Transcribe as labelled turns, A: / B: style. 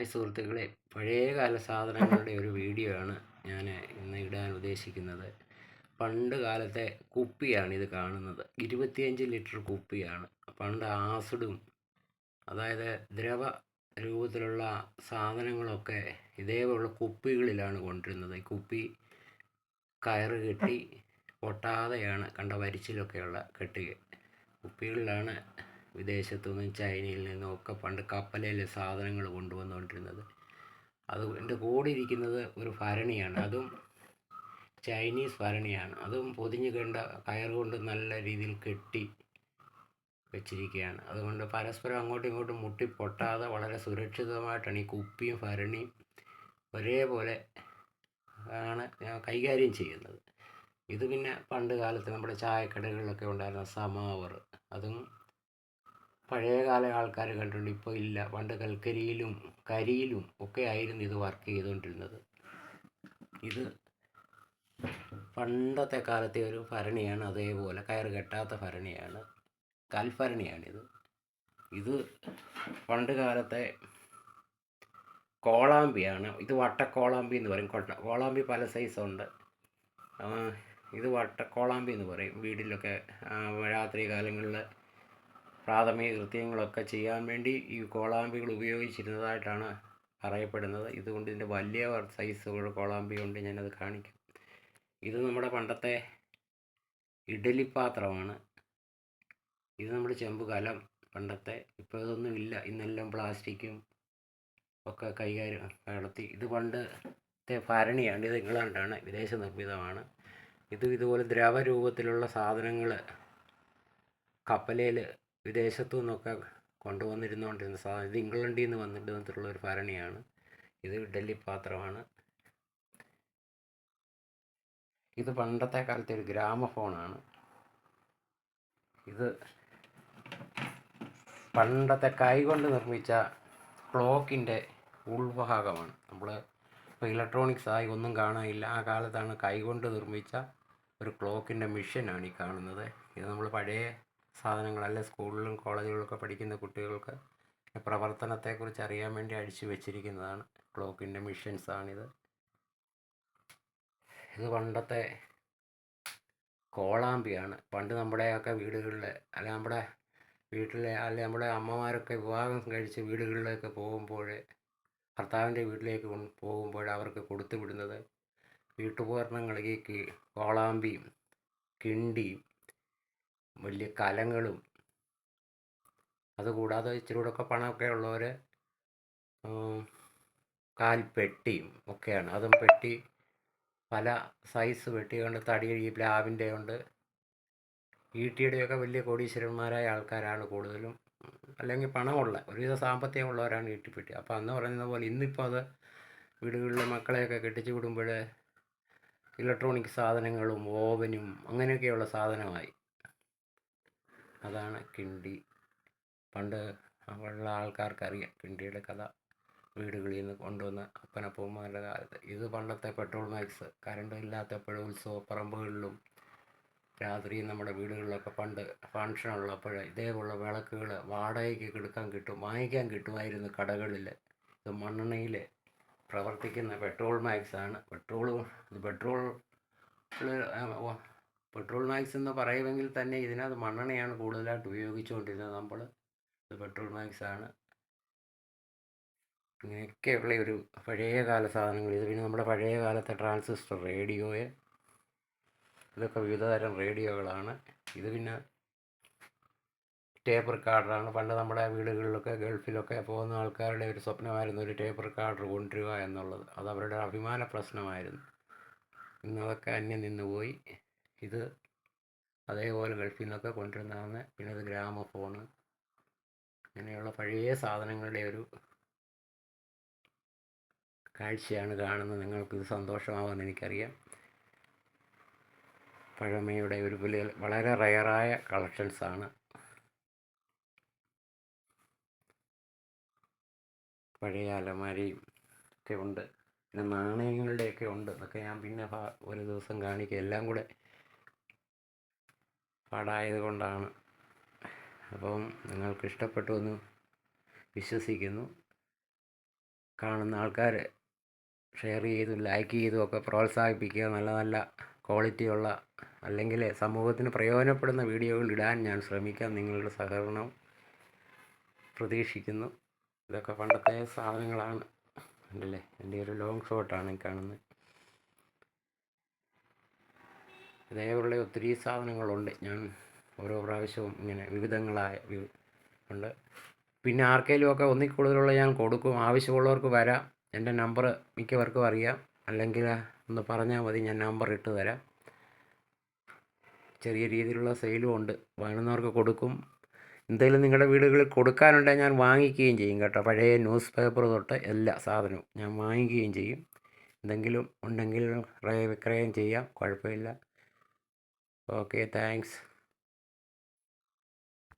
A: Hi സുഹൃത്തുക്കളെ. പഴയകാല സാധനങ്ങളുടെ ഒരു വീഡിയോ ആണ് ഞാൻ ഇന്ന് ഇടാൻ ഉദ്ദേശിക്കുന്നത്. പണ്ട് കാലത്തെ കുപ്പിയാണ് ഇത് കാണുന്നത്. ഇരുപത്തിയഞ്ച് ലിറ്റർ കുപ്പിയാണ്. പണ്ട് ആസിഡും അതായത് ദ്രവ രൂപത്തിലുള്ള സാധനങ്ങളൊക്കെ ഇതേപോലുള്ള കുപ്പികളിലാണ് കൊണ്ടിരുന്നത്. ഈ കുപ്പി കയറ് കെട്ടി പൊട്ടാതെയാണ് കണ്ട വരിച്ചിലൊക്കെയുള്ള കെട്ടി കുപ്പികളിലാണ് വിദേശത്തു നിന്നും ചൈനയിൽ നിന്നും ഒക്കെ പണ്ട് കപ്പലിലെ സാധനങ്ങൾ കൊണ്ടുവന്നുകൊണ്ടിരുന്നത്. അത് എന്റെ കൂടെ ഇരിക്കുന്നത് ഒരു ഭരണിയാണ്. അതും ചൈനീസ് ഭരണിയാണ്. അതും പൊതിഞ്ഞ് കണ്ട കയർ കൊണ്ട് നല്ല രീതിയിൽ കെട്ടി വെച്ചിരിക്കുകയാണ്. അതുകൊണ്ട് പരസ്പരം അങ്ങോട്ടും ഇങ്ങോട്ടും മുട്ടി പൊട്ടാതെ വളരെ സുരക്ഷിതമായിട്ടാണ് ഈ കുപ്പിയും ഭരണിയും ഒരേപോലെ ആണ് കൈകാര്യം ചെയ്യുന്നത്. ഇത് പിന്നെ പണ്ട് കാലത്ത് നമ്മുടെ ചായക്കടകളിലൊക്കെ ഉണ്ടായിരുന്ന സമാവർ അതും പഴയകാല ആൾക്കാർ കണ്ടിട്ടുണ്ട്. ഇപ്പോൾ ഇല്ല. പണ്ട് കൽക്കരിയിലും കരിയിലും ഒക്കെ ആയിരുന്നു ഇത് വർക്ക് ചെയ്തുകൊണ്ടിരുന്നത് ഇത് പണ്ടത്തെ കാലത്തെ ഒരു ഭരണിയാണ്. അതേപോലെ കയറ് കെട്ടാത്ത ഭരണിയാണ്. കൽഭരണിയാണിത്. ഇത് പണ്ട് കാലത്തെ കോളാമ്പിയാണ്. ഇത് വട്ടക്കോളാമ്പി എന്ന് പറയും. കൊട്ട കോളാമ്പി പല സൈസുണ്ട് ഇത് വട്ടക്കോളാമ്പി എന്ന് പറയും. വീട്ടിലൊക്കെ രാത്രി കാലങ്ങളിൽ പ്രാഥമിക കൃത്യങ്ങളൊക്കെ ചെയ്യാൻ വേണ്ടി ഈ കോളാമ്പികൾ ഉപയോഗിച്ചിരുന്നതായിട്ടാണ് പറയപ്പെടുന്നത് ഇതുകൊണ്ട് ഇതിന്റെ വലിയ സൈസ് കോളാമ്പി കൊണ്ട് ഞാനത് കാണിക്കാം. ഇത് നമ്മുടെ പണ്ടത്തെ ഇഡലിപ്പാത്രമാണ് ഇത് നമ്മുടെ ചെമ്പ് കലം പണ്ടത്തെ. ഇപ്പോൾ ഇതൊന്നും ഇല്ല. ഇന്നെല്ലാം പ്ലാസ്റ്റിക്കും ഒക്കെ കൈകാര്യം നടത്തി. ഇത് പണ്ടത്തെ ഭരണിയാണ്. ഇത് ഇംഗ്ലണ്ടാണ്. വിദേശ നിർമ്മിതമാണ്. ഇത് ഇതുപോലെ ദ്രവരൂപത്തിലുള്ള സാധനങ്ങൾ കപ്പലയിൽ വിദേശത്തു നിന്നൊക്കെ കൊണ്ടുവന്നിരുന്നുകൊണ്ടിരുന്ന സാധനം. ഇത് ഇംഗ്ലണ്ടിൽ നിന്ന് വന്നിട്ട് വന്നിട്ടുള്ള ഒരു ഭരണിയാണ്. ഇത് ഡൽഹി പാത്രമാണ്. ഇത് പണ്ടത്തെ കാലത്തെ ഒരു ഗ്രാമഫോണാണ്. ഇത് പണ്ടത്തെ കൈകൊണ്ട് നിർമ്മിച്ച ക്ലോക്കിന്റെ ഉൾഭാഗമാണ്. നമ്മൾ ഇപ്പോൾ ഇലക്ട്രോണിക്സ് ആയി ഒന്നും കാണാനില്ല. ആ കാലത്താണ് കൈകൊണ്ട് നിർമ്മിച്ച ഒരു ക്ലോക്കിന്റെ മിഷനാണ് ഈ കാണുന്നത്. ഇത് നമ്മൾ പഴയ സാധനങ്ങളല്ല സ്കൂളിലും കോളേജുകളിലൊക്കെ പഠിക്കുന്ന കുട്ടികൾക്ക് പ്രവർത്തനത്തെക്കുറിച്ച് അറിയാൻ വേണ്ടി അഴിച്ചു വെച്ചിരിക്കുന്നതാണ്. ക്ലോക്കിന്റെ മിഷൻസാണിത്. ഇത് പണ്ടത്തെ കോളാമ്പിയാണ്. പണ്ട് നമ്മുടെയൊക്കെ വീടുകളിലെ അല്ല നമ്മുടെ വീട്ടിലെ അല്ലെ നമ്മുടെ അമ്മമാരൊക്കെ വിവാഹം കഴിച്ച് വീടുകളിലേക്ക് പോകുമ്പോൾ ഭർത്താവിന്റെ വീട്ടിലേക്ക് പോകുമ്പോൾ അവർക്ക് കൊടുത്തു വിടുന്നത് വീട്ടുപകരണങ്ങൾ ഈ കോളാമ്പിയും കിണ്ടിയും വലിയ കലങ്ങളും അതുകൂടാതെ ഇച്ചിരി കൂടെയൊക്കെ പണമൊക്കെ ഉള്ളവർ കാൽപ്പെട്ടിയും ഒക്കെയാണ്. അതും പെട്ടി പല സൈസ് പെട്ടികളുണ്ട് തടി ഈ പ്ലാവിന്റെ ഉണ്ട് ഈട്ടിയുടെയൊക്കെ വലിയ കോടീശ്വരന്മാരായ ആൾക്കാരാണ് കൂടുതലും. അല്ലെങ്കിൽ പണമുള്ള ഒരുവിധ സാമ്പത്തികമുള്ളവരാണ് ഈട്ടിപ്പെട്ടി. അപ്പോൾ അന്ന് പറയുന്നത് പോലെ ഇന്നിപ്പോൾ അത് വീടുകളിലെ മക്കളെയൊക്കെ കെട്ടിച്ചു വിടുമ്പോൾ ഇലക്ട്രോണിക് സാധനങ്ങളും ഓവനും അങ്ങനെയൊക്കെയുള്ള സാധനമായി. അതാണ് കിണ്ടി. പണ്ട് ഉള്ള ആൾക്കാർക്കറിയാം കിണ്ടിയുടെ കഥ. വീടുകളിൽ നിന്ന് കൊണ്ടുവന്ന അപ്പനപ്പന്മാരുടെ കാലത്ത്. ഇത് പണ്ടത്തെ പെട്രോൾ മാക്സ് കറണ്ട് ഇല്ലാത്തപ്പോഴും ഉത്സവപ്പറമ്പുകളിലും രാത്രി നമ്മുടെ വീടുകളിലൊക്കെ പണ്ട് ഫങ്ഷൻ ഉള്ളപ്പോൾ ഇതേപോലെ വിളക്കുകൾ വാടകയ്ക്ക് എടുക്കാൻ കിട്ടും വാങ്ങിക്കാൻ കിട്ടുമായിരുന്നു കടകളിൽ. ഇത് മണ്ണെണ്ണയിൽ പ്രവർത്തിക്കുന്ന പെട്രോൾ മാക്സ് ആണ് പെട്രോൾ പെട്രോൾ പെട്രോൾ മാക്സ് എന്ന് പറയുമെങ്കിൽ തന്നെ ഇതിനകത്ത് മണ്ണെണ്ണയാണ് കൂടുതലായിട്ട് ഉപയോഗിച്ചുകൊണ്ടിരുന്നത്. നമ്മൾ ഇത് പെട്രോൾ മാക്സ് ആണ്. ഇങ്ങനെയൊക്കെയുള്ള ഒരു പഴയകാല സാധനങ്ങൾ. ഇത് പിന്നെ നമ്മുടെ പഴയ കാലത്തെ ട്രാൻസിസ്റ്റർ റേഡിയോയെ ഇതൊക്കെ വിവിധതരം റേഡിയോകളാണ്. ഇത് പിന്നെ ടേപ്പ് റെക്കാർഡറാണ്. പണ്ട് നമ്മുടെ വീടുകളിലൊക്കെ ഗൾഫിലൊക്കെ പോകുന്ന ആൾക്കാരുടെ ഒരു സ്വപ്നമായിരുന്നു ഒരു ടേപ്പ് റെക്കാർഡർ കൊണ്ടുവരിക എന്നുള്ളത്. അത് അവരുടെ അഭിമാന പ്രശ്നമായിരുന്നു. ഇന്നതൊക്കെ അന്യം നിന്ന് പോയി ഇത് അതേപോലെ ഗൾഫിൽ നിന്നൊക്കെ കൊണ്ടുവരുന്നതാണ്. പിന്നെ ഇത് ഗ്രാമഫോണ്. അങ്ങനെയുള്ള പഴയ സാധനങ്ങളുടെ ഒരു കാഴ്ചയാണ് കാണുന്നത്. നിങ്ങൾക്കിത് സന്തോഷമാവുമെന്ന് എനിക്കറിയാം. പഴമയുടെ ഒരു വലിയ വളരെ റയറായ കളക്ഷൻസാണ്. പഴയ അലമാരയും ഒക്കെ ഉണ്ട്. പിന്നെ നാണയങ്ങളുടെയൊക്കെ ഉണ്ട്. അതൊക്കെ ഞാൻ പിന്നെ ഒരു ദിവസം കാണിക്കുക എല്ലാം കൂടെ പാടായത് കൊണ്ടാണ് അപ്പം നിങ്ങൾക്ക് ഇഷ്ടപ്പെട്ടു എന്ന് വിശ്വസിക്കുന്നു. കാണുന്ന ആൾക്കാർ ഷെയർ ചെയ്തും ലൈക്ക് ചെയ്തും ഒക്കെ പ്രോത്സാഹിപ്പിക്കുക. നല്ല നല്ല ക്വാളിറ്റിയുള്ള അല്ലെങ്കിൽ സമൂഹത്തിന് പ്രയോജനപ്പെടുന്ന വീഡിയോകൾ ഇടാൻ ഞാൻ ശ്രമിക്കാം. നിങ്ങളുടെ സഹകരണം പ്രതീക്ഷിക്കുന്നു. ഇതൊക്കെ പണ്ടത്തെ സാധനങ്ങളാണ്. ഉണ്ടല്ലേ എന്റെ ഒരു ലോങ് ഷോട്ടാണ് കാണുന്നത്. ഇതേപോലുള്ള ഒത്തിരി സാധനങ്ങളുണ്ട്. ഞാൻ ഓരോ പ്രാവശ്യവും ഇങ്ങനെ വിവിധങ്ങളായ ഉണ്ട്. പിന്നെ ആർക്കെങ്കിലുമൊക്കെ ഒന്നിൽ കൂടുതലുള്ള ഞാൻ കൊടുക്കും. ആവശ്യമുള്ളവർക്ക് വരാം. എന്റെ നമ്പർ മിക്കവർക്കും അറിയാം. അല്ലെങ്കിൽ ഒന്ന് പറഞ്ഞാൽ മതി ഞാൻ നമ്പർ ഇട്ട് തരാം. ചെറിയ രീതിയിലുള്ള സെയിലും ഉണ്ട്. വേണമെന്നവർക്ക് കൊടുക്കും. എന്തെങ്കിലും നിങ്ങളുടെ വീടുകളിൽ കൊടുക്കാനുണ്ടെങ്കിൽ ഞാൻ വാങ്ങിക്കുകയും ചെയ്യും കേട്ടോ. പഴയ ന്യൂസ് പേപ്പർ തൊട്ട് എല്ലാ സാധനവും ഞാൻ വാങ്ങിക്കുകയും ചെയ്യും. എന്തെങ്കിലും ഉണ്ടെങ്കിൽ ക്രയ വിക്രയം ചെയ്യാം. കുഴപ്പമില്ല. Okay thanks